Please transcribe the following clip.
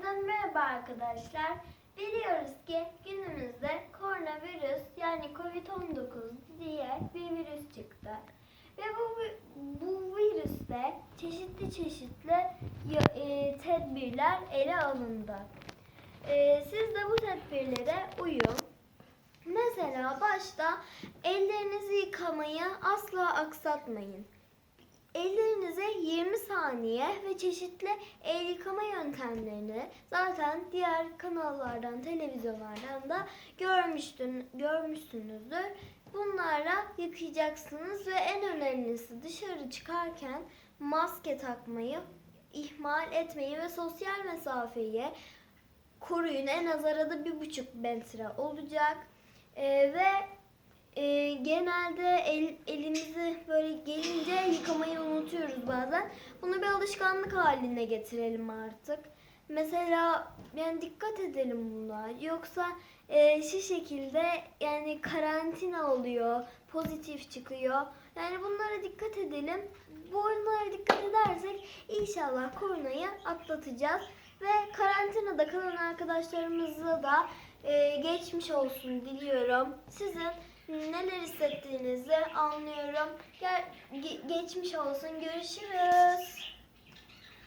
Yeniden merhaba arkadaşlar. Biliyoruz ki günümüzde koronavirüs yani Covid-19 diye bir virüs çıktı. Ve bu, bu virüste çeşitli çeşitli e, tedbirler ele alındı. E, siz de bu tedbirlere uyun. Mesela başta ellerinizi yıkamayı asla aksatmayın. Ellerinize 20 saniye ve çeşitli el yıkama yöntemlerini zaten diğer kanallardan, televizyonlardan da görmüştün, görmüşsünüzdür. Bunlara yıkayacaksınız ve en önemlisi dışarı çıkarken maske takmayı ihmal etmeyin ve sosyal mesafeyi koruyun. En az arada bir buçuk metre olacak. Ee, ve e, genelde el, elimizi böyle gelince yıkamayı unutuyoruz bazen. Bunu bir alışkanlık haline getirelim artık. Mesela yani dikkat edelim buna. Yoksa e, şu şekilde yani karantina oluyor, pozitif çıkıyor. Yani bunlara dikkat edelim. Bunlara dikkat edersek inşallah koronayı atlatacağız. Ve karantinada kalan arkadaşlarımızla da e, geçmiş olsun diliyorum. Sizin neler hissettiğinizi anlıyorum. Ge- geçmiş olsun. Görüşürüz.